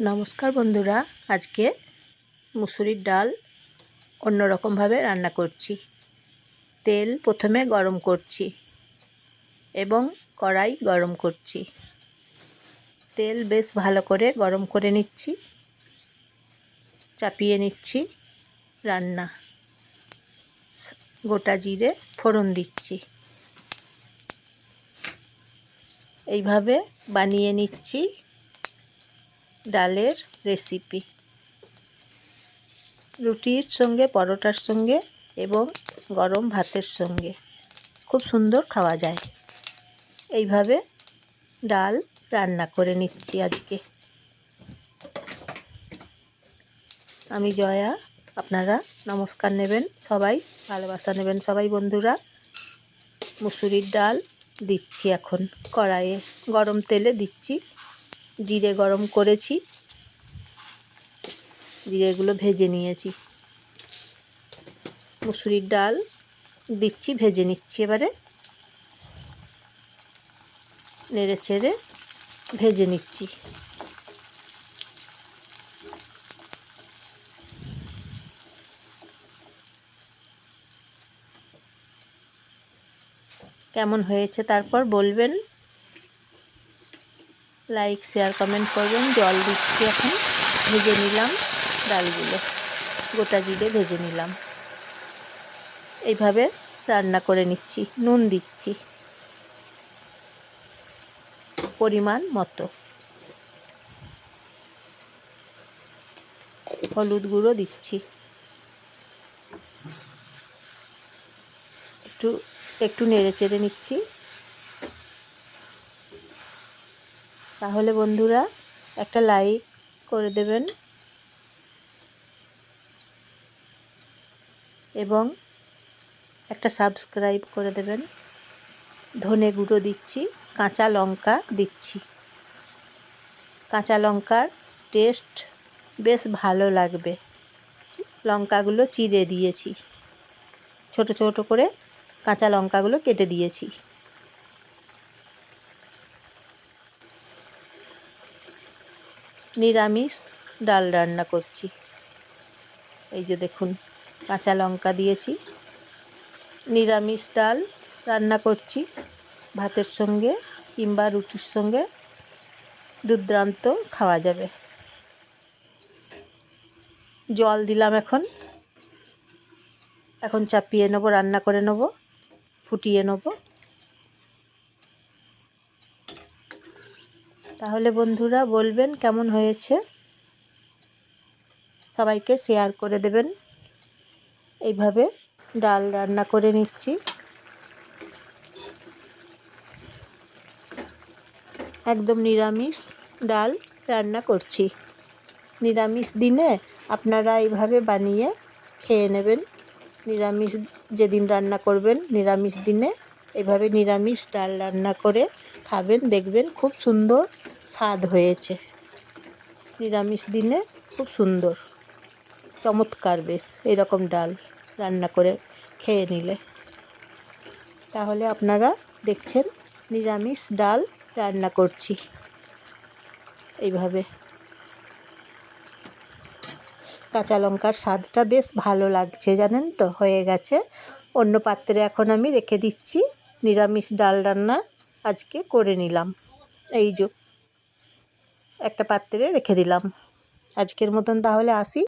নমস্কার বন্ধুরা, আজকে মুসুরির ডাল অন্যরকমভাবে রান্না করছি। তেল প্রথমে গরম করছি এবং কড়াই গরম করছি। তেল বেশ ভালো করে গরম করে নিচ্ছি, চাপিয়ে নিচ্ছি রান্না। গোটা জিরে ফোড়ন দিচ্ছি। এইভাবে বানিয়ে নিচ্ছি ডালের রেসিপি রুটির সঙ্গে, পরোটার সঙ্গে এবং গরম ভাতের সঙ্গে। খুব সুন্দর খাওয়া যায়। এইভাবে ডাল রান্না করে নিচ্ছি আজকে। আমি জয়া, আপনারা নমস্কার নেবেন সবাই, ভালোবাসা নেবেন সবাই বন্ধুরা। মুসুরির ডাল দিচ্ছি এখন কড়াইয়ে, গরম তেলে দিচ্ছি। জিরে গরম করেছি। জিরেগুলো ভেজে নিয়েছি। মুসুরির ডাল দিচ্ছি, ভেজে নিচ্ছি এবারে। নেড়ে চেড়ে ভেজে নিচ্ছি। কেমন হয়েছে তারপর বলবেন। লাইক শেয়ার কমেন্ট করবেন। জল দিচ্ছি এখন। ভেজে নিলাম ডালগুলো। গোটা জিরে ভেজে নিলাম। এইভাবে রান্না করে নিচ্ছি। নুন দিচ্ছি। পরিমাণ মতো। হলুদ গুঁড়ো দিচ্ছি। একটু একটু নেড়ে চেড়ে নিচ্ছি। তাহলে বন্ধুরা একটা লাইক করে দেবেন এবং একটা সাবস্ক্রাইব করে দেবেন। ধনে গুঁড়ো দিচ্ছি, কাঁচা লঙ্কা দিচ্ছি। কাঁচা লঙ্কার টেস্ট বেশ ভালো লাগবে। লঙ্কাগুলো চিড়ে দিয়েছি। ছোট ছোট করে কাঁচা লঙ্কাগুলো কেটে দিয়েছি। নিরামিষ ডাল রান্না করছি। এই যে দেখুন, কাঁচা লঙ্কা দিয়েছি। নিরামিষ ডাল রান্না করছি ভাতের সঙ্গে কিংবা রুটির সঙ্গে। দুর্দান্ত খাওয়া যাবে। জল দিলাম এখন। এখন চাপিয়ে নেব, রান্না করে নেব, ফুটিয়ে নেব। তাহলে বন্ধুরা বলবেন কেমন হয়েছে? সবাইকে শেয়ার করে দেবেন। এইভাবে ডাল রান্না করে নিচ্ছি। একদম নিরামিষ ডাল রান্না করছি। নিরামিষ দিনে আপনারা এইভাবে বানিয়ে খেয়ে নেবেন। নিরামিষ যেদিন রান্না করবেন, নিরামিষ দিনে এভাবে নিরামিষ ডাল রান্না করে খাবেন, দেখবেন খুব সুন্দর স্বাদ হয়েছে। নিরামিষ দিনে খুব সুন্দর, চমৎকার বেশ, এরকম ডাল রান্না করে খেয়ে নিলে। তাহলে আপনারা দেখছেন, নিরামিষ ডাল রান্না করছি। এইভাবে। কাঁচা লঙ্কার স্বাদটা বেশ ভালো লাগছে, জানেন তো? হয়ে গেছে। অন্য পাত্রে এখন আমি রেখে দিচ্ছি নিরামিষ ডাল রান্না আজকে করে নিলাম। এই যে, একটা পাত্রে রেখে দিলাম। আজকের মতন তাহলে আসি।